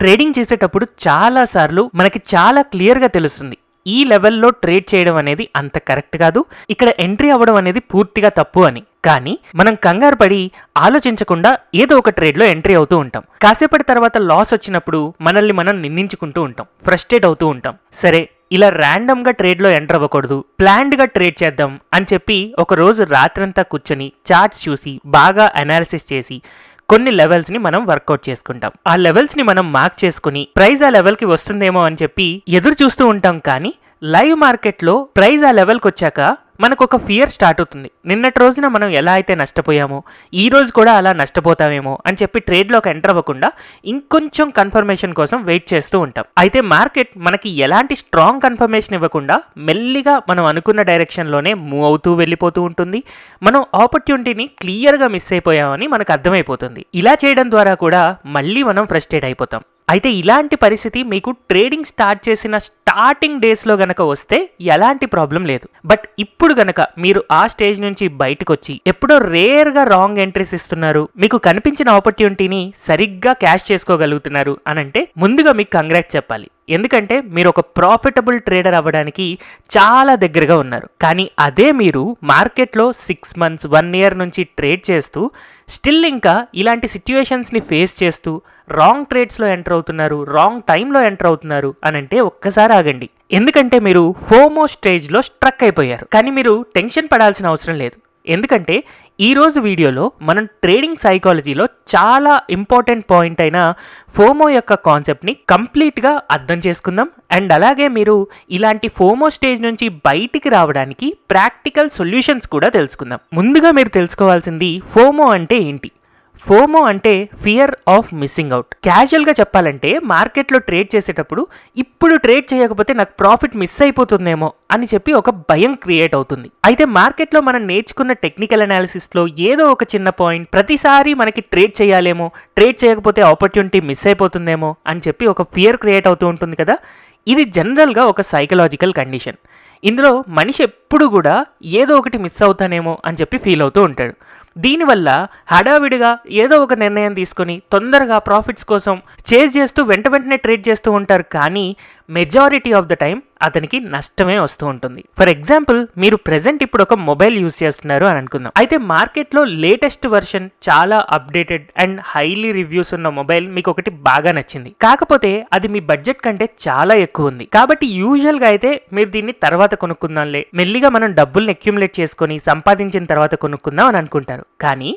Trading చేసేటప్పుడు చాలా సార్లు మనకి చాలా క్లియర్గా తెలుస్తుంది. ఈ లెవెల్లో ట్రేడ్ చేయడం అనేది అంత కరెక్ట్ కాదు. ఇక్కడ ఎంట్రీ అవ్వడం అనేది పూర్తిగా తప్పు అని. కానీ మనం కంగారు పడి ఆలోచించకుండా ఏదో ఒక ట్రేడ్లో ఎంట్రీ అవుతూ ఉంటాం. కాసేపటి తర్వాత లాస్ వచ్చినప్పుడు మనల్ని మనం నిందించుకుంటూ ఉంటాం. ఫ్రస్ట్రేట్ అవుతూ ఉంటాం. సరే ఇలా ర్యాండమ్గా ఎంటర్ అవ్వకూడదు. ప్లాన్డ్గా ట్రేడ్ చేద్దాం అని చెప్పి ఒకరోజు రాత్రంతా కూర్చొని చార్ట్స్ చూసి బాగా అనాలిసిస్ చేసి కొన్ని లెవెల్స్ని మనం వర్కౌట్ చేసుకుంటాం. ఆ లెవెల్స్ని మనం మార్క్ చేసుకుని ప్రైజ్ ఆ లెవెల్కి వస్తుందేమో అని చెప్పి ఎదురు చూస్తూ ఉంటాం కానీ లైవ్ మార్కెట్లో ప్రైజ్ ఆ లెవెల్కి వచ్చాక మనకు ఒక ఫియర్ స్టార్ట్ అవుతుంది. నిన్నటి రోజున మనం ఎలా అయితే నష్టపోయామో ఈ రోజు కూడా అలా నష్టపోతామేమో అని చెప్పి ట్రేడ్లోకి ఎంటర్ అవ్వకుండా ఇంకొంచెం కన్ఫర్మేషన్ కోసం వెయిట్ చేస్తూ ఉంటాం. అయితే మార్కెట్ మనకి ఎలాంటి స్ట్రాంగ్ కన్ఫర్మేషన్ ఇవ్వకుండా మెల్లిగా మనం అనుకున్న డైరెక్షన్లోనే మూవ్ అవుతూ వెళ్ళిపోతూ ఉంటుంది. మనం ఆపర్చునిటీని క్లియర్గా మిస్ అయిపోయామని మనకు అర్థమైపోతుంది. ఇలా చేయడం ద్వారా కూడా మళ్ళీ మనం ఫ్రస్ట్రేట్ అయిపోతాం. అయితే ఇలాంటి పరిస్థితి మీకు ట్రేడింగ్ స్టార్ట్ చేసిన స్టార్టింగ్ డేస్లో గనక వస్తే ఎలాంటి ప్రాబ్లం లేదు. బట్ ఇప్పుడు గనక మీరు ఆ స్టేజ్ నుంచి బయటకు వచ్చి ఎప్పుడో రేర్గా రాంగ్ ఎంట్రీస్ ఇస్తున్నారు మీకు కనిపించిన ఆపర్చునిటీని సరిగ్గా క్యాష్ చేసుకోగలుగుతున్నారు అనంటే ముందుగా మీకు కంగ్రాట్ చెప్పాలి. ఎందుకంటే మీరు ఒక ప్రాఫిటబుల్ ట్రేడర్ అవ్వడానికి చాలా దగ్గరగా ఉన్నారు. కానీ అదే మీరు మార్కెట్లో సిక్స్ మంత్స్ వన్ ఇయర్ నుంచి ట్రేడ్ చేస్తూ స్టిల్ ఇంకా ఇలాంటి సిచ్యువేషన్స్ని ఫేస్ చేస్తూ రాంగ్ ట్రేడ్స్లో ఎంటర్ అవుతున్నారు రాంగ్ టైంలో ఎంటర్ అవుతున్నారు అని అంటే ఒక్కసారి ఆగండి. ఎందుకంటే మీరు ఫోమో స్టేజ్లో స్ట్రక్ అయిపోయారు. కానీ మీరు టెన్షన్ పడాల్సిన అవసరం లేదు. ఎందుకంటే ఈరోజు వీడియోలో మనం ట్రేడింగ్ సైకాలజీలో చాలా ఇంపార్టెంట్ పాయింట్ అయిన ఫోమో యొక్క కాన్సెప్ట్ని కంప్లీట్గా అర్థం చేసుకుందాం. అండ్ అలాగే మీరు ఇలాంటి ఫోమో స్టేజ్ నుంచి బయటికి రావడానికి ప్రాక్టికల్ సొల్యూషన్స్ కూడా తెలుసుకుందాం. ముందుగా మీరు తెలుసుకోవాల్సింది ఫోమో అంటే ఏంటి? ఫోమో అంటే ఫియర్ ఆఫ్ మిస్సింగ్ అవుట్ క్యాజువల్గా చెప్పాలంటే మార్కెట్లో ట్రేడ్ చేసేటప్పుడు ఇప్పుడు ట్రేడ్ చేయకపోతే నాకు ప్రాఫిట్ మిస్ అయిపోతుందేమో అని చెప్పి ఒక భయం క్రియేట్ అవుతుంది. అయితే మార్కెట్లో మనం నేర్చుకున్న టెక్నికల్ అనాలిసిస్లో ఏదో ఒక చిన్న పాయింట్ ప్రతిసారి మనకి ట్రేడ్ చేయాలేమో ట్రేడ్ చేయకపోతే ఆపర్చునిటీ మిస్ అయిపోతుందేమో అని చెప్పి ఒక ఫియర్ క్రియేట్ అవుతూ ఉంటుంది కదా? ఇది జనరల్గా ఒక సైకలాజికల్ కండిషన్. ఇందులో మనిషి ఎప్పుడు కూడా ఏదో ఒకటి మిస్ అవుతానేమో అని చెప్పి ఫీల్ అవుతూ ఉంటాడు. దీనివల్ల హడావిడిగా ఏదో ఒక నిర్ణయం తీసుకొని తొందరగా ప్రాఫిట్స్ కోసం చేజ్ చేస్తూ వెంట వెంటనే ట్రేడ్ చేస్తూ ఉంటారు. కానీ మెజారిటీ ఆఫ్ ద టైం అతనికి నష్టమే వస్తూ ఉంటుంది. ఫర్ ఎగ్జాంపుల్ మీరు ప్రెసెంట్ ఇప్పుడు ఒక మొబైల్ యూస్ చేస్తున్నారు అని అనుకుందాం. అయితే మార్కెట్లో లేటెస్ట్ వర్షన్ చాలా అప్డేటెడ్ అండ్ హైలీ రివ్యూస్ ఉన్న మొబైల్ మీకు ఒకటి బాగా నచ్చింది. కాకపోతే అది మీ బడ్జెట్ కంటే చాలా ఎక్కువ ఉంది. కాబట్టి యూజువల్గా అయితే మీరు దీన్ని తర్వాత కొనుక్కుందాంలే. మెల్లిగా మనం డబ్బుల్ని అక్యుములేట్ చేసుకొని సంపాదించిన తర్వాత కొనుక్కుందాం అని అనుకుంటారు. కానీ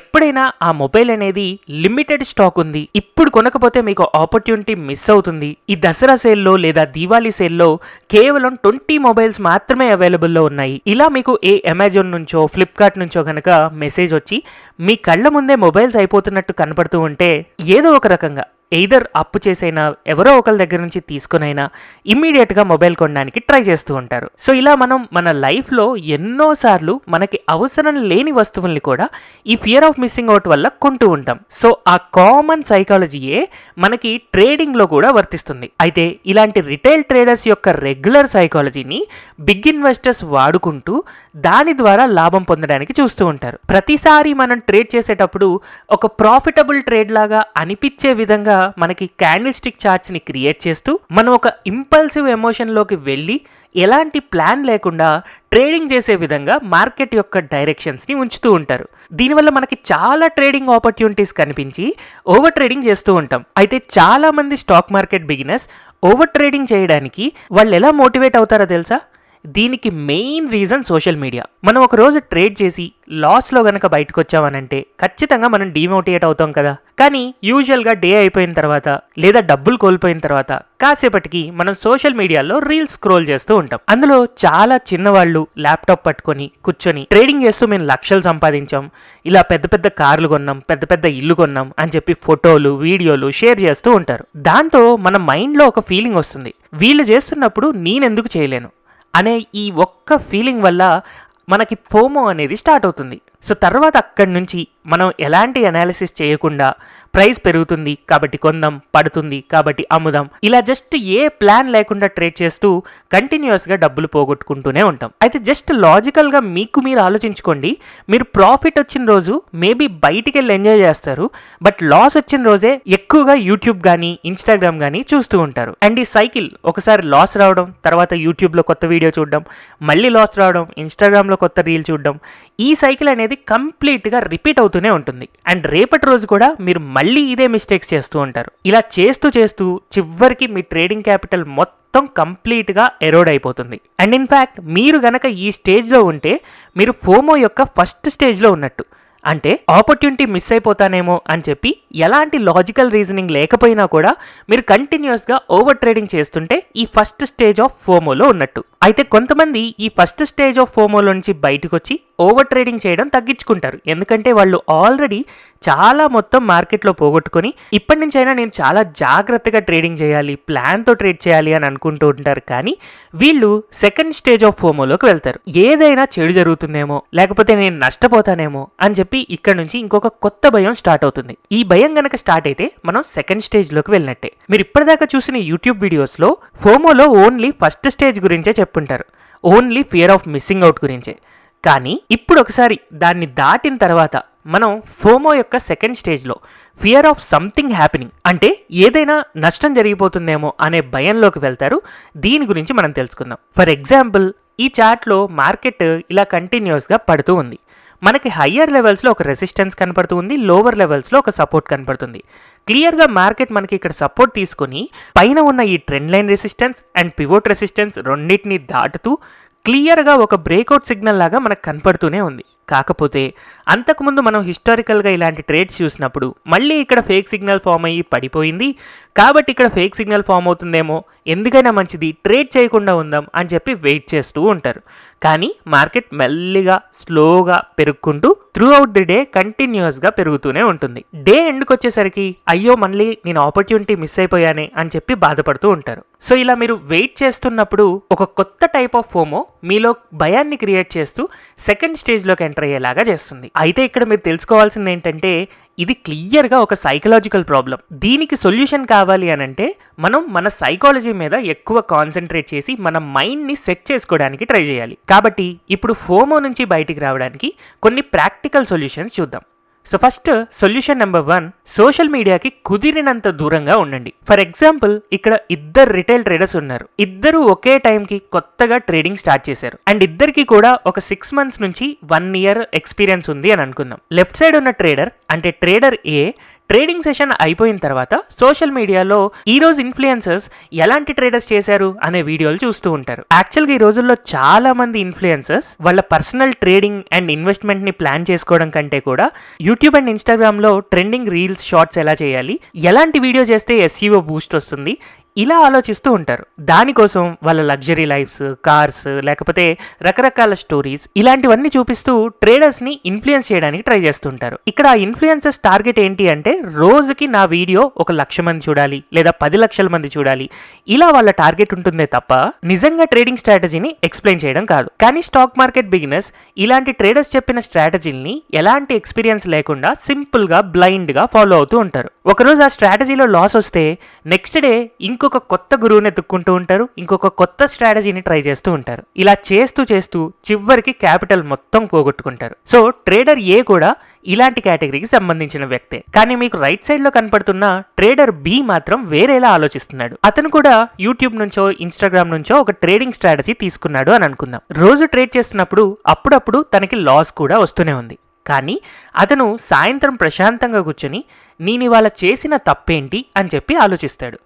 ఎప్పుడైనా ఆ మొబైల్ అనేది లిమిటెడ్ స్టాక్ ఉంది. ఇప్పుడు కొనకపోతే మీకు ఆపర్చునిటీ మిస్ అవుతుంది. ఈ దసరా సేల్లో లేదా దీవాళీ సేల్లో కేవలం ట్వంటీ మొబైల్స్ మాత్రమే అవైలబుల్లో ఉన్నాయి. ఇలా మీకు ఏ అమెజాన్ నుంచో ఫ్లిప్కార్ట్ నుంచో కనుక మెసేజ్ వచ్చి మీ కళ్ళ ముందే మొబైల్స్ అయిపోతున్నట్టు కనపడుతూ ఉంటే ఏదో ఒక రకంగా ఎయిదర్ అప్పు చేసైనా ఎవరో ఒకరి దగ్గర నుంచి తీసుకునైనా ఇమ్మీడియట్గా మొబైల్ కొనడానికి ట్రై చేస్తూ ఉంటారు. సో ఇలా మనం మన లైఫ్లో ఎన్నోసార్లు మనకి అవసరం లేని వస్తువుల్ని కూడా ఈ ఫియర్ ఆఫ్ మిస్సింగ్ అవుట్ వల్ల కొంటూ ఉంటాం. సో ఆ కామన్ సైకాలజీయే మనకి ట్రేడింగ్లో కూడా వర్తిస్తుంది. అయితే ఇలాంటి రిటైల్ ట్రేడర్స్ యొక్క రెగ్యులర్ సైకాలజీని బిగ్ ఇన్వెస్టర్స్ వాడుకుంటూ దాని ద్వారా లాభం పొందడానికి చూస్తూ ఉంటారు. ప్రతిసారి మనం ట్రేడ్ చేసేటప్పుడు ఒక ప్రాఫిటబుల్ ట్రేడ్ లాగా అనిపించే విధంగా మనకి క్యాండిల్ స్టిక్ చార్ట్స్ని క్రియేట్ చేస్తూ మనం ఒక ఇంపల్సివ్ ఎమోషన్లోకి వెళ్ళి ఎలాంటి ప్లాన్ లేకుండా ట్రేడింగ్ చేసే విధంగా మార్కెట్ యొక్క డైరెక్షన్స్ని ఉంచుతూ ఉంటారు. దీనివల్ల మనకి చాలా ట్రేడింగ్ ఆపర్చునిటీస్ కనిపించి ఓవర్ ట్రేడింగ్ చేస్తూ ఉంటాం. అయితే చాలా మంది stock market beginners over trading చేయడానికి వాళ్ళు ఎలా మోటివేట్ అవుతారో తెలుసా? దీనికి మెయిన్ రీజన్ సోషల్ మీడియా మనం ఒక రోజు ట్రేడ్ చేసి లాస్లో గనక బయటకు వచ్చామనంటే ఖచ్చితంగా మనం డిమోటివేట్ అవుతాం కదా. కానీ యూజువల్గా డే అయిపోయిన తర్వాత లేదా డబ్బులు కోల్పోయిన తర్వాత కాసేపటికి మనం సోషల్ మీడియాలో రీల్స్ స్క్రోల్ చేస్తూ ఉంటాం. అందులో చాలా చిన్నవాళ్ళు ల్యాప్టాప్ పట్టుకొని కూర్చొని ట్రేడింగ్ చేస్తూ మేము లక్షలు సంపాదించాం. ఇలా పెద్ద పెద్ద కార్లు కొన్నాం పెద్ద పెద్ద ఇల్లు కొన్నాం అని చెప్పి ఫోటోలు వీడియోలు షేర్ చేస్తూ ఉంటారు. దాంతో మన మైండ్లో ఒక ఫీలింగ్ వస్తుంది. వీళ్ళు చేస్తున్నప్పుడు నేనెందుకు చేయలేను? అనే ఈ ఒక్క ఫీలింగ్ వల్ల మనకి ఫోమో అనేది స్టార్ట్ అవుతుంది. సో తర్వాత అక్కడి నుంచి మనం ఎలాంటి అనాలిసిస్ చేయకుండా ప్రైస్ పెరుగుతుంది కాబట్టి కొందాం పడుతుంది కాబట్టి అమ్ముదాం. ఇలా జస్ట్ ఏ ప్లాన్ లేకుండా ట్రేడ్ చేస్తూ కంటిన్యూస్గా డబ్బులు పోగొట్టుకుంటూనే ఉంటాం. అయితే జస్ట్ లాజికల్గా మీకు మీరు ఆలోచించుకోండి. మీరు ప్రాఫిట్ వచ్చిన రోజు మేబీ బయటికి వెళ్ళి ఎంజాయ్ చేస్తారు. బట్ లాస్ వచ్చిన రోజే ఎక్కువగా యూట్యూబ్ కానీ ఇన్స్టాగ్రామ్ కానీ చూస్తూ ఉంటారు. అండ్ ఈ సైకిల్ ఒకసారి లాస్ రావడం తర్వాత యూట్యూబ్లో కొత్త వీడియో చూడడం మళ్ళీ లాస్ రావడం ఇన్స్టాగ్రామ్లో కొత్త రీల్ చూడడం ఈ సైకిల్ అనేది కంప్లీట్గా రిపీట్ అవుతూనే ఉంటుంది. అండ్ రేపటి రోజు కూడా మీరు మళ్ళీ ఇదే మిస్టేక్స్ చేస్తూ ఉంటారు. ఇలా చేస్తూ చేస్తూ చివరికి మీ ట్రేడింగ్ క్యాపిటల్ మొత్తం కంప్లీట్గా ఎరోడ్ అయిపోతుంది. అండ్ ఇన్ఫ్యాక్ట్ మీరు గనక ఈ స్టేజ్లో ఉంటే మీరు ఫోమో యొక్క ఫస్ట్ స్టేజ్లో ఉన్నట్టు. అంటే ఆపర్చునిటీ మిస్ అయిపోతానేమో అని చెప్పి ఎలాంటి లాజికల్ రీజనింగ్ లేకపోయినా కూడా మీరు కంటిన్యూస్గా ఓవర్ ట్రేడింగ్ చేస్తుంటే ఈ ఫస్ట్ స్టేజ్ ఆఫ్ ఫోమోలో ఉన్నట్టు. అయితే కొంతమంది ఈ ఫస్ట్ స్టేజ్ ఆఫ్ ఫోమోలో నుంచి బయటకు వచ్చి ఓవర్ ట్రేడింగ్ చేయడం తగ్గించుకుంటారు. ఎందుకంటే వాళ్ళు ఆల్రెడీ చాలా మొత్తం మార్కెట్లో పోగొట్టుకొని ఇప్పటి నుంచైనా నేను చాలా జాగ్రత్తగా ట్రేడింగ్ చేయాలి ప్లాన్తో ట్రేడ్ చేయాలి అని అనుకుంటూ ఉంటారు. కానీ వీళ్ళు సెకండ్ స్టేజ్ ఆఫ్ ఫోమోలోకి వెళ్తారు. ఏదైనా చెడు జరుగుతుందేమో లేకపోతే నేను నష్టపోతానేమో అని చెప్పి ఇక్కడ నుంచి ఇంకొక కొత్త భయం స్టార్ట్ అవుతుంది. ఈ భయం గనక స్టార్ట్ అయితే మనం సెకండ్ స్టేజ్లోకి వెళ్ళినట్టే. మీరు ఇప్పటిదాకా చూసిన యూట్యూబ్ వీడియోస్లో ఫోమోలో ఓన్లీ ఫస్ట్ స్టేజ్ గురించే చెప్పుంటారు. Only fear of missing out గురించే. కానీ ఇప్పుడు ఒకసారి దాన్ని దాటిన తర్వాత మనం ఫోమో యొక్క సెకండ్ స్టేజ్లో ఫియర్ ఆఫ్ సంథింగ్ హ్యాపెనింగ్ అంటే ఏదైనా నష్టం జరిగిపోతుందేమో అనే భయంలోకి వెళ్తారు. దీని గురించి మనం తెలుసుకుందాం. ఫర్ ఎగ్జాంపుల్ ఈ చార్ట్లో మార్కెట్ ఇలా కంటిన్యూస్గా పడుతూ ఉంది. మనకి హయ్యర్ లెవెల్స్లో ఒక రెసిస్టెన్స్ కనపడుతుంది లోవర్ లెవెల్స్లో ఒక సపోర్ట్ కనపడుతుంది. క్లియర్గా మార్కెట్ మనకి ఇక్కడ సపోర్ట్ తీసుకొని పైన ఉన్న ఈ trend line resistance and pivot resistance రెండింటిని దాటుతూ క్లియర్గా ఒక బ్రేక్అవుట్ సిగ్నల్ లాగా మనకు కనపడుతూనే ఉంది. కాకపోతే అంతకుముందు మనం హిస్టారికల్గా ఇలాంటి ట్రేడ్స్ చూసినప్పుడు మళ్ళీ ఇక్కడ ఫేక్ సిగ్నల్ ఫామ్ అయ్యి పడిపోయింది. కాబట్టి ఇక్కడ ఫేక్ సిగ్నల్ ఫామ్ అవుతుందేమో ఎందుకైనా మంచిది ట్రేడ్ చేయకుండా ఉందాం అని చెప్పి వెయిట్ చేస్తూ ఉంటారు. కానీ మార్కెట్ మెల్లిగా స్లోగా పెరుగుకుంటూ త్రూ అవుట్ ది డే కంటిన్యూస్గా పెరుగుతూనే ఉంటుంది. డే ఎండ్కి వచ్చేసరికి అయ్యో మళ్ళీ నేను ఆపర్చునిటీ మిస్ అయిపోయానే అని చెప్పి బాధపడుతూ ఉంటారు. సో ఇలా మీరు వెయిట్ చేస్తున్నప్పుడు ఒక కొత్త టైప్ ఆఫ్ ఫోమో మీలో భయాన్ని క్రియేట్ చేస్తూ సెకండ్ స్టేజ్లోకి ఎంటర్ అయ్యేలాగా చేస్తుంది. అయితే ఇక్కడ మీరు తెలుసుకోవాల్సింది ఏంటంటే ఇది క్లియర్గా ఒక సైకలాజికల్ ప్రాబ్లం దీనికి సొల్యూషన్ కావాలి అని అంటే మనం మన సైకాలజీ మీద ఎక్కువ కాన్సన్ట్రేట్ చేసి మన మైండ్ని సెట్ చేసుకోవడానికి ట్రై చేయాలి. కాబట్టి ఇప్పుడు ఫోమో నుంచి బయటికి రావడానికి కొన్ని ప్రాక్టికల్ సొల్యూషన్స్ చూద్దాం. So first solution number one social మీడియాకి కుదిరినంత దూరంగా ఉండండి. ఫర్ ఎగ్జాంపుల్ ఇక్కడ ఇద్దరు రిటైల్ ట్రేడర్స్ ఉన్నారు. ఇద్దరు ఒకే టైంకి కొత్తగా ట్రేడింగ్ స్టార్ట్ చేశారు. అండ్ ఇద్దరికి కూడా ఒక సిక్స్ మంత్స్ నుంచి వన్ ఇయర్ ఎక్స్పీరియన్స్ ఉంది అని అనుకుందాం. లెఫ్ట్ సైడ్ ఉన్న ట్రేడర్ అంటే ట్రేడర్ ఏ ట్రేడింగ్ సెషన్ అయిపోయిన తర్వాత సోషల్ మీడియాలో ఈ రోజు ఇన్ఫ్లుయెన్సర్స్ ఎలాంటి ట్రేడర్స్ చేశారు అనే వీడియోలు చూస్తూ ఉంటారు. యాక్చువల్గా ఈ రోజుల్లో చాలా మంది ఇన్ఫ్లుయెన్సర్స్ వాళ్ళ పర్సనల్ ట్రేడింగ్ అండ్ ఇన్వెస్ట్మెంట్ని ప్లాన్ చేసుకోవడం కంటే కూడా యూట్యూబ్ అండ్ ఇన్స్టాగ్రామ్లో ట్రెండింగ్ రీల్స్ షార్ట్స్ ఎలా చేయాలి ఎలాంటి వీడియో చేస్తే ఎస్ఈఓ బూస్ట్ వస్తుంది ఇలా ఆలోచిస్తూ ఉంటారు. దానికోసం వాళ్ళ లగ్జరీ లైఫ్స్ కార్స్ లేకపోతే రకరకాల స్టోరీస్ ఇలాంటివన్నీ చూపిస్తూ ట్రేడర్స్ని ఇన్ఫ్లుయెన్స్ చేయడానికి ట్రై చేస్తుంటారు ఇక్కడ ఆ ఇన్ఫ్లుయెన్సర్స్ టార్గెట్ ఏంటి అంటే రోజుకి నా వీడియో ఒక లక్ష మంది చూడాలి లేదా పది లక్షల మంది చూడాలి. ఇలా వాళ్ళ టార్గెట్ ఉంటుందే తప్ప నిజంగా ట్రేడింగ్ స్ట్రాటజీని ఎక్స్ప్లెయిన్ చేయడం కాదు. కానీ స్టాక్ మార్కెట్ బిగినర్స్ ఇలాంటి ట్రేడర్స్ చెప్పిన స్ట్రాటజీని ఎలాంటి ఎక్స్పీరియన్స్ లేకుండా సింపుల్గా బ్లైండ్గా ఫాలో అవుతూ ఉంటారు. ఒకరోజు ఆ స్ట్రాటజీలో లాస్ వస్తే నెక్స్ట్ డే ఇంకొక కొత్త గురువుని ఎత్తుక్కుంటూ ఉంటారు ఇంకొక కొత్త స్ట్రాటజీని ట్రై చేస్తూ ఉంటారు. ఇలా చేస్తూ చేస్తూ చివరికి క్యాపిటల్ మొత్తం పోగొట్టుకుంటారు. సో ట్రేడర్ ఏ కూడా ఇలాంటి కేటగిరీకి సంబంధించిన వ్యక్తే. కానీ మీకు రైట్ సైడ్లో కనపడుతున్న ట్రేడర్ బి మాత్రం వేరేలా ఆలోచిస్తున్నాడు. అతను కూడా యూట్యూబ్ నుంచో ఇన్స్టాగ్రామ్ నుంచో ఒక ట్రేడింగ్ స్ట్రాటజీ తీసుకున్నాడు అని అనుకుందాం. రోజు ట్రేడ్ చేస్తున్నప్పుడు అప్పుడప్పుడు తనకి లాస్ కూడా వస్తూనే ఉంది. కానీ అతను సాయంత్రం ప్రశాంతంగా కూర్చొని నేను ఇవాళ చేసిన తప్పేంటి? అని చెప్పి ఆలోచిస్తాడు.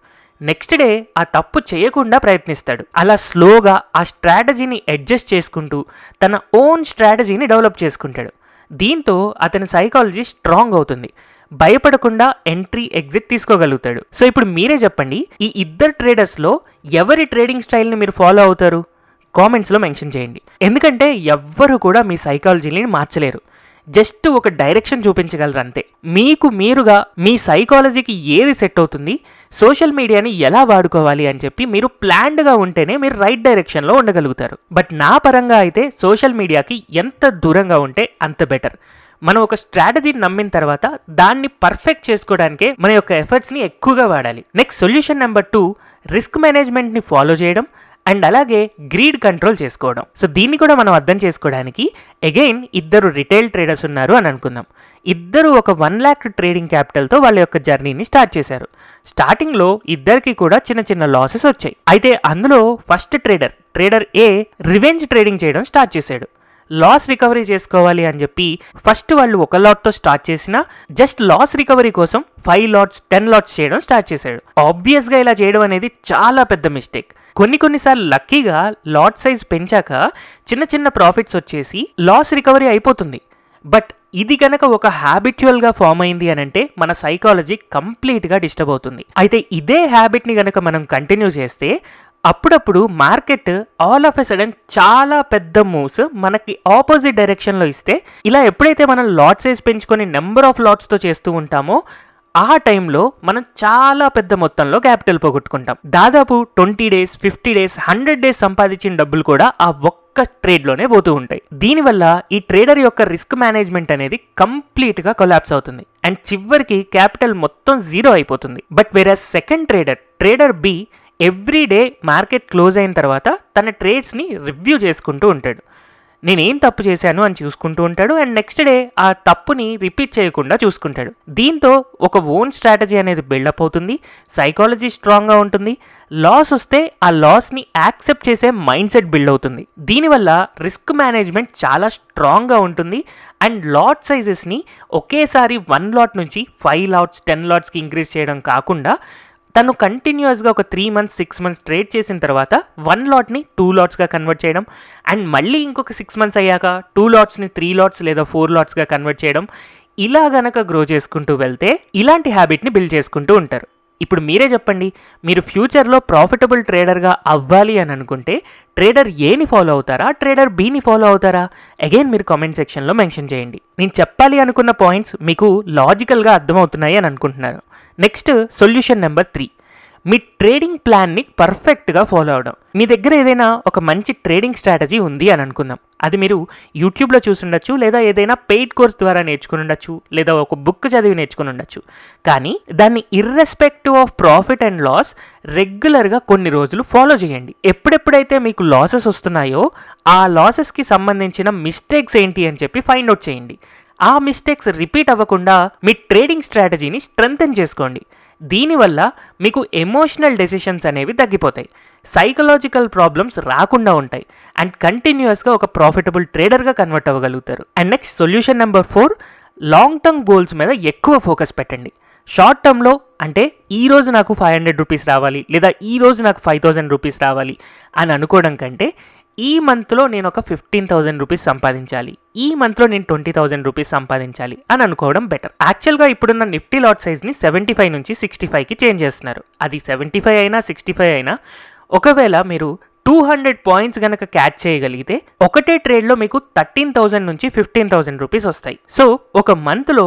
నెక్స్ట్ డే ఆ తప్పు చేయకుండా ప్రయత్నిస్తాడు. అలా స్లోగా ఆ స్ట్రాటజీని అడ్జస్ట్ చేసుకుంటూ తన ఓన్ స్ట్రాటజీని డెవలప్ చేసుకుంటాడు. దీంతో అతని సైకాలజీ స్ట్రాంగ్ అవుతుంది. భయపడకుండా ఎంట్రీ ఎగ్జిట్ తీసుకోగలుగుతాడు. సో ఇప్పుడు మీరే చెప్పండి ఈ ఇద్దరు ట్రేడర్స్లో ఎవరి ట్రేడింగ్ స్టైల్ని మీరు ఫాలో అవుతారు? కామెంట్స్లో మెన్షన్ చేయండి. ఎందుకంటే ఎవ్వరు కూడా మీ సైకాలజీని మార్చలేరు. జస్ట్ ఒక డైరెక్షన్ చూపించగలరు అంతే. మీకు మీరుగా మీ సైకాలజీకి ఏది సెట్ అవుతుంది? సోషల్ మీడియాని ఎలా వాడుకోవాలి అని చెప్పి మీరు ప్లాన్డ్గా ఉంటేనే మీరు రైట్ డైరెక్షన్లో ఉండగలుగుతారు. బట్ నా పరంగా అయితే సోషల్ మీడియాకి ఎంత దూరంగా ఉంటే అంత బెటర్. మనం ఒక స్ట్రాటజీని నమ్మిన తర్వాత దాన్ని పర్ఫెక్ట్ చేసుకోవడానికే మన యొక్క ఎఫర్ట్స్ని ఎక్కువగా వాడాలి. Next solution number two risk మేనేజ్మెంట్ని follow చేయడం అండ్ అలాగే గ్రీడ్ కంట్రోల్ చేసుకోవడం. సో దీన్ని కూడా మనం అర్థం చేసుకోవడానికి అగైన్ ఇద్దరు రిటైల్ ట్రేడర్స్ ఉన్నారు అని అనుకుందాం. ఇద్దరు ఒక వన్ ల్యాక్ ట్రేడింగ్ క్యాపిటల్తో వాళ్ళ యొక్క జర్నీని స్టార్ట్ చేశారు. స్టార్టింగ్లో ఇద్దరికి కూడా చిన్న చిన్న లాసెస్ వచ్చాయి. అయితే అందులో first trader trader A revenge trading చేయడం స్టార్ట్ చేశాడు. లాస్ రికవరీ చేసుకోవాలి అని చెప్పి ఫస్ట్ వాళ్ళు ఒక లాట్తో స్టార్ట్ చేసిన జస్ట్ లాస్ రికవరీ కోసం ఫైవ్ లాట్స్ టెన్ లాట్స్ చేయడం స్టార్ట్ చేశాడు. ఆబ్వియస్గా ఇలా చేయడం అనేది చాలా పెద్ద మిస్టేక్. కొన్ని కొన్నిసార్లు లక్కీగా లాట్ సైజ్ పెంచాక చిన్న చిన్న ప్రాఫిట్స్ వచ్చేసి లాస్ రికవరీ అయిపోతుంది. బట్ ఇది కనుక ఒక హ్యాబిట్యువల్గా ఫామ్ అయింది అని అంటే మన సైకాలజీ కంప్లీట్గా డిస్టర్బ్ అవుతుంది. అయితే ఇదే హ్యాబిట్ని కనుక మనం కంటిన్యూ చేస్తే అప్పుడప్పుడు market all of a sudden చాలా పెద్ద మూవ్స్ మనకి ఆపోజిట్ డైరెక్షన్లో ఇస్తే ఇలా ఎప్పుడైతే మనం లాట్ సైజ్ పెంచుకొని నెంబర్ ఆఫ్ లాట్స్తో చేస్తూ ఉంటామో ఆ టైంలో మనం చాలా పెద్ద మొత్తంలో క్యాపిటల్ పోగొట్టుకుంటాం. దాదాపు twenty days fifty days hundred days సంపాదించిన డబ్బులు కూడా ఆ ఒక్క ట్రేడ్లోనే పోతూ ఉంటాయి. దీనివల్ల ఈ ట్రేడర్ యొక్క రిస్క్ మేనేజ్మెంట్ అనేది కంప్లీట్గా కొలాప్స్ అవుతుంది. అండ్ చివరికి క్యాపిటల్ మొత్తం జీరో అయిపోతుంది. బట్ వేరే second trader trader B every day market close అయిన తర్వాత తన ట్రేడ్స్ని రివ్యూ చేసుకుంటూ ఉంటాడు. నేనేం తప్పు చేశాను అని చూసుకుంటూ ఉంటాడు. అండ్ నెక్స్ట్ డే ఆ తప్పుని రిపీట్ చేయకుండా చూసుకుంటాడు. దీంతో ఒక ఓన్ స్ట్రాటజీ అనేది బిల్డప్ అవుతుంది. సైకాలజీ స్ట్రాంగ్గా ఉంటుంది. లాస్ వస్తే ఆ లాస్ని యాక్సెప్ట్ చేసే మైండ్ సెట్ బిల్డ్ అవుతుంది. దీనివల్ల రిస్క్ మేనేజ్మెంట్ చాలా స్ట్రాంగ్గా ఉంటుంది. అండ్ లాట్ సైజెస్ని ఒకేసారి వన్ లాట్ నుంచి ఫైవ్ లాట్స్ టెన్ లాట్స్కి ఇంక్రీజ్ చేయడం కాకుండా తను కంటిన్యూస్గా ఒక three months six months trade చేసిన తర్వాత వన్ లాట్ని టూ లాట్స్గా కన్వర్ట్ చేయడం. అండ్ మళ్ళీ ఇంకొక సిక్స్ మంత్స్ అయ్యాక టూ లాట్స్ని త్రీ లాట్స్ లేదా ఫోర్ లాట్స్గా కన్వర్ట్ చేయడం. ఇలా గనక గ్రో చేసుకుంటూ వెళ్తే ఇలాంటి హ్యాబిట్ని బిల్డ్ చేసుకుంటూ ఉంటారు. ఇప్పుడు మీరే చెప్పండి మీరు ఫ్యూచర్లో ప్రాఫిటబుల్ ట్రేడర్గా అవ్వాలి అని అనుకుంటే ట్రేడర్ ఏని ఫాలో అవుతారా ట్రేడర్ బీని ఫాలో అవుతారా? అగైన్ మీరు కామెంట్ సెక్షన్లో మెన్షన్ చేయండి. నేను చెప్పాలి అనుకున్న పాయింట్స్ మీకు లాజికల్గా అర్థమవుతున్నాయి అని అనుకుంటున్నాను. నెక్స్ట్ సొల్యూషన్ నెంబర్ త్రీ మీ ట్రేడింగ్ ప్లాన్ని పర్ఫెక్ట్గా ఫాలో అవడం. మీ దగ్గర ఏదైనా ఒక మంచి ట్రేడింగ్ స్ట్రాటజీ ఉంది అని అనుకుందాం. అది మీరు యూట్యూబ్లో చూసుండొచ్చు లేదా ఏదైనా పెయిడ్ కోర్స్ ద్వారా నేర్చుకుని ఉండొచ్చు లేదా ఒక బుక్ చదివి నేర్చుకుని ఉండొచ్చు. కానీ దాన్ని irrespective of profit and loss రెగ్యులర్గా కొన్ని రోజులు ఫాలో చేయండి. ఎప్పుడెప్పుడైతే మీకు లాసెస్ వస్తున్నాయో ఆ లాసెస్కి సంబంధించిన మిస్టేక్స్ ఏంటి అని చెప్పి ఫైండ్ అవుట్ చేయండి. ఆ మిస్టేక్స్ రిపీట్ అవ్వకుండా మీ ట్రేడింగ్ స్ట్రాటజీని స్ట్రెంగ్తన్ చేసుకోండి. దీనివల్ల మీకు ఎమోషనల్ డెసిషన్స్ అనేవి తగ్గిపోతాయి. సైకలాజికల్ ప్రాబ్లమ్స్ రాకుండా ఉంటాయి. అండ్ కంటిన్యూస్గా ఒక ప్రాఫిటబుల్ ట్రేడర్గా convert అవ్వగలుగుతారు. And next solution number four long term goals మీద ఎక్కువ ఫోకస్ పెట్టండి. షార్ట్ టర్మ్లో అంటే ఈ రోజు నాకు ఫైవ్ హండ్రెడ్ రూపీస్ రావాలి లేదా ఈ రోజు నాకు ఫైవ్ థౌజండ్ రూపీస్ రావాలి అని అనుకోవడం కంటే ఈ మంత్లో నేను ఒక ఫిఫ్టీన్ థౌసండ్ రూపీస్ సంపాదించాలి. ఈ మంత్లో నేను ట్వంటీ థౌజండ్ రూపీస్ సంపాదించాలి అని అనుకోవడం బెటర్ యాక్చువల్గా ఇప్పుడున్న నిఫ్టీ లాట్ సైజ్ని సెవెంటీ ఫైవ్ నుంచి సిక్స్టీ ఫైవ్కి చేంజ్ చేస్తున్నారు. అది సెవెంటీ ఫైవ్ అయినా సిక్స్టీ ఫైవ్ అయినా ఒకవేళ మీరు టూ హండ్రెడ్ పాయింట్స్ కనుక క్యాచ్ చేయగలిగితే ఒకటే ట్రేడ్లో మీకు థర్టీన్ థౌజండ్ నుంచి ఫిఫ్టీన్ థౌసండ్ రూపీస్ వస్తాయి. సో ఒక మంత్లో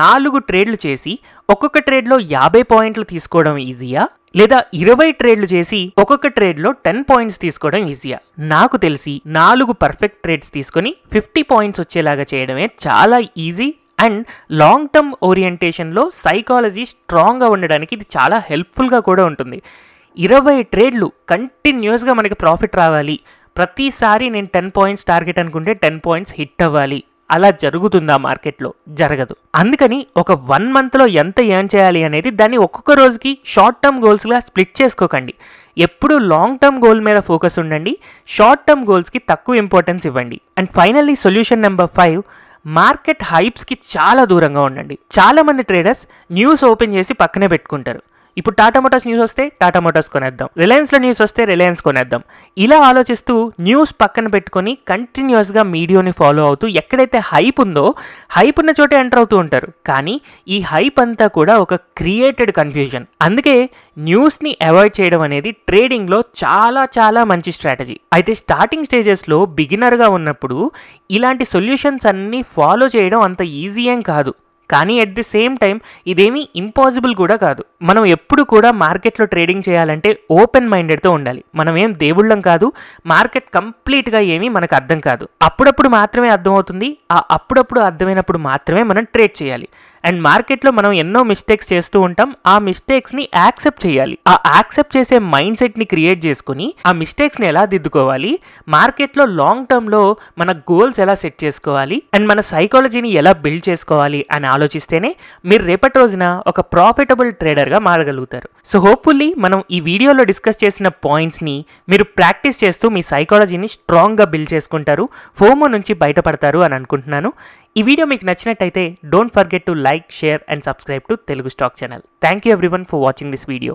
నాలుగు ట్రేడ్లు చేసి ఒక్కొక్క ట్రేడ్లో యాభై పాయింట్లు తీసుకోవడం ఈజీయా? లేదా ఇరవై ట్రేడ్లు చేసి ఒక్కొక్క ట్రేడ్లో టెన్ పాయింట్స్ తీసుకోవడం ఈజీయా? నాకు తెలిసి నాలుగు పర్ఫెక్ట్ ట్రేడ్స్ తీసుకొని ఫిఫ్టీ పాయింట్స్ వచ్చేలాగా చేయడమే చాలా ఈజీ అండ్ లాంగ్ టర్మ్ ఓరియంటేషన్లో సైకాలజీ స్ట్రాంగ్గా ఉండడానికి ఇది చాలా హెల్ప్ఫుల్గా కూడా ఉంటుంది. ఇరవై ట్రేడ్లు కంటిన్యూస్గా మనకి ప్రాఫిట్ రావాలి. ప్రతిసారి నేను టెన్ పాయింట్స్ టార్గెట్ అనుకుంటే టెన్ పాయింట్స్ హిట్ అవ్వాలి. అలా జరుగుతుందా మార్కెట్లో? జరగదు. అందుకని ఒక వన్ మంత్లో ఎంత ఏం చేయాలి అనేది దాన్ని ఒక్కొక్క రోజుకి షార్ట్ టర్మ్ గోల్స్గా స్ప్లిట్ చేసుకోకండి. ఎప్పుడు లాంగ్ టర్మ్ గోల్ మీద ఫోకస్ ఉండండి. షార్ట్ టర్మ్ గోల్స్కి తక్కువ ఇంపార్టెన్స్ ఇవ్వండి. And finally solution number five market హైప్స్కి చాలా దూరంగా ఉండండి. చాలామంది ట్రేడర్స్ న్యూస్ ఓపెన్ చేసి పక్కనే పెట్టుకుంటారు. ఇప్పుడు టాటా మోటార్స్ న్యూస్ వస్తే టాటా మోటార్స్ కొనేద్దాం. రిలయన్స్లో న్యూస్ వస్తే రిలయన్స్ కొనేద్దాం. ఇలా ఆలోచిస్తూ న్యూస్ పక్కన పెట్టుకొని కంటిన్యూస్గా మీడియోని ఫాలో అవుతూ ఎక్కడైతే హైప్ ఉందో హైప్ ఉన్న చోటే ఎంటర్ అవుతూ ఉంటారు. కానీ ఈ హైప్ అంతా కూడా ఒక క్రియేటెడ్ కన్ఫ్యూజన్ అందుకే న్యూస్ని అవాయిడ్ చేయడం అనేది ట్రేడింగ్లో చాలా చాలా మంచి స్ట్రాటజీ అయితే స్టార్టింగ్ స్టేజెస్లో బిగినర్గా ఉన్నప్పుడు ఇలాంటి సొల్యూషన్స్ అన్నీ ఫాలో చేయడం అంత ఈజీ ఏం కాదు. కానీ ఎట్ ది సేమ్ టైం ఇదేమీ ఇంపాసిబుల్ కూడా కాదు. మనం ఎప్పుడు కూడా మార్కెట్లో ట్రేడింగ్ చేయాలంటే ఓపెన్ మైండెడ్తో ఉండాలి. మనం ఏం దేవుళ్ళం కాదు. మార్కెట్ కంప్లీట్గా ఏమీ మనకు అర్థం కాదు. అప్పుడప్పుడు మాత్రమే అర్థమవుతుంది. ఆ అప్పుడప్పుడు అర్థమైనప్పుడు మాత్రమే మనం ట్రేడ్ చేయాలి. అండ్ మార్కెట్లో మనం ఎన్నో మిస్టేక్స్ చేస్తూ ఉంటాం. ఆ మిస్టేక్స్ని యాక్సెప్ట్ చేయాలి. ఆ యాక్సెప్ట్ చేసే మైండ్ సెట్ని క్రియేట్ చేసుకుని ఆ మిస్టేక్స్ని ఎలా దిద్దుకోవాలి? మార్కెట్లో లాంగ్ టర్మ్లో మన గోల్స్ ఎలా సెట్ చేసుకోవాలి? అండ్ మన సైకాలజీని ఎలా బిల్డ్ చేసుకోవాలి అని ఆలోచిస్తేనే మీరు రేపటి రోజున ఒక ప్రాఫిటబుల్ ట్రేడర్గా మారగలుగుతారు. సో హోప్ఫుల్లీ మనం ఈ వీడియోలో డిస్కస్ చేసిన పాయింట్స్ని మీరు ప్రాక్టీస్ చేస్తూ మీ సైకాలజీని స్ట్రాంగ్గా బిల్డ్ చేసుకుంటారు. ఫోమో నుంచి బయటపడతారు అని అనుకుంటున్నాను. ఈ వీడియో మీకు నచ్చినట్టయితే don't forget to like share and subscribe to Telugu stock channel thank you everyone for watching this video